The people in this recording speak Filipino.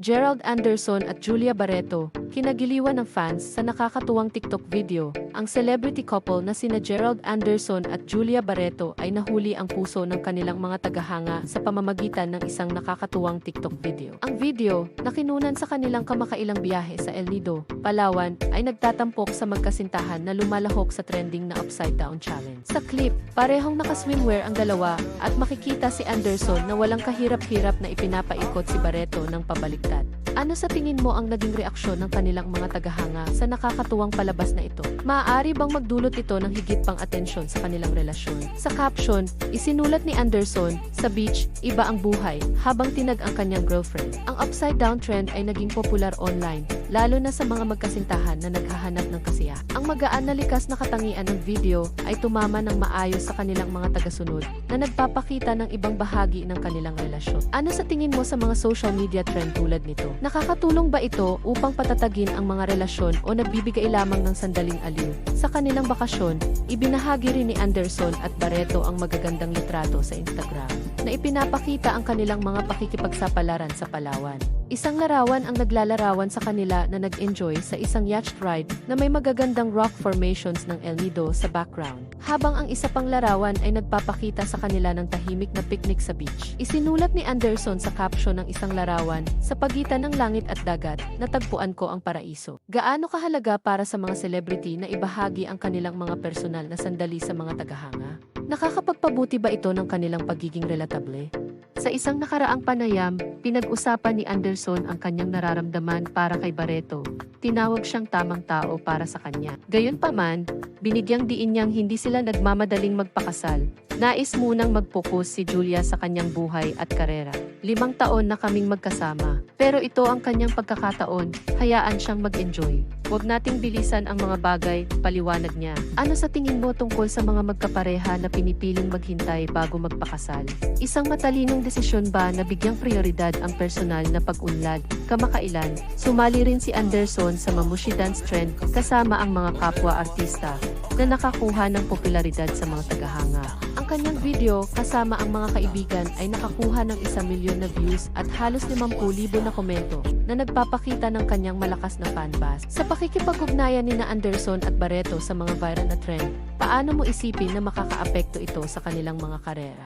Gerald Anderson at Julia Barreto, kinagiliwan ng fans sa nakakatuwang TikTok video. Ang celebrity couple na sina Gerald Anderson at Julia Barreto ay nahuli ang puso ng kanilang mga tagahanga sa pamamagitan ng isang nakakatuwang TikTok video. Ang video, na kinunan sa kanilang kamakailang biyahe sa El Nido, Palawan, ay nagtatampok sa magkasintahan na lumalahok sa trending na Upside Down Challenge. Sa clip, parehong naka-swimwear ang dalawa at makikita si Anderson na walang kahirap-hirap na ipinapaikot si Barreto ng pabaliktad. Ano sa tingin mo ang naging reaksyon ng kanilang mga tagahanga sa nakakatuwang palabas na ito? Maaari bang magdulot ito ng higit pang atensyon sa kanilang relasyon? Sa caption, isinulat ni Anderson, sa beach, iba ang buhay, habang tinag ang kanyang girlfriend. Ang upside down trend ay naging popular online, lalo na sa mga magkasintahan na naghahanap ng kasiya. Ang magaan na likas na katangian ng video ay tumama ng maayos sa kanilang mga tagasunod na nagpapakita ng ibang bahagi ng kanilang relasyon. Ano sa tingin mo sa mga social media trend tulad nito? Nakakatulong ba ito upang patatagin ang mga relasyon o nagbibigay lamang ng sandaling aliw? Sa kanilang bakasyon, ibinahagi rin ni Anderson at Barreto ang magagandang litrato sa Instagram na ipinapakita ang kanilang mga pakikipagsapalaran sa Palawan. Isang larawan ang naglalarawan sa kanila na nag-enjoy sa isang yacht ride na may magagandang rock formations ng El Nido sa background. Habang ang isa pang larawan ay nagpapakita sa kanila ng tahimik na picnic sa beach. Isinulat ni Anderson sa caption ng isang larawan, sa pagitan ng langit at dagat, natagpuan ko ang paraiso. Gaano kahalaga para sa mga celebrity na ibahagi ang kanilang mga personal na sandali sa mga tagahanga? Nakakapagpabuti ba ito ng kanilang pagiging relatable? Sa isang nakaraang panayam, pinag-usapan ni Anderson ang kanyang nararamdaman para kay Barreto. Tinawag siyang tamang tao para sa kanya. Gayunpaman, binigyang diin niyang hindi sila nagmamadaling magpakasal. Nais munang mag-focus si Julia sa kanyang buhay at karera. Limang taon na kaming magkasama. Pero ito ang kanyang pagkakataon, hayaan siyang mag-enjoy. Huwag nating bilisan ang mga bagay, paliwanag niya. Ano sa tingin mo tungkol sa mga magkapareha na pinipiling maghintay bago magpakasal? Isang matalinong desisyon ba na bigyang prioridad ang personal na pag-unlad? Kamakailan, sumali rin si Anderson sa Mamushi Dance Trend kasama ang mga kapwa-artista na nakakuha ng popularidad sa mga tagahanga. Ang kanyang video kasama ang mga kaibigan ay nakakuha ng isang milyon na views at halos 50,000 na komento na nagpapakita ng kanyang malakas na fanbase. Sa pakikipag-ugnayan ni na Anderson at Barreto sa mga viral na trend, paano mo isipin na makakaapekto ito sa kanilang mga karera?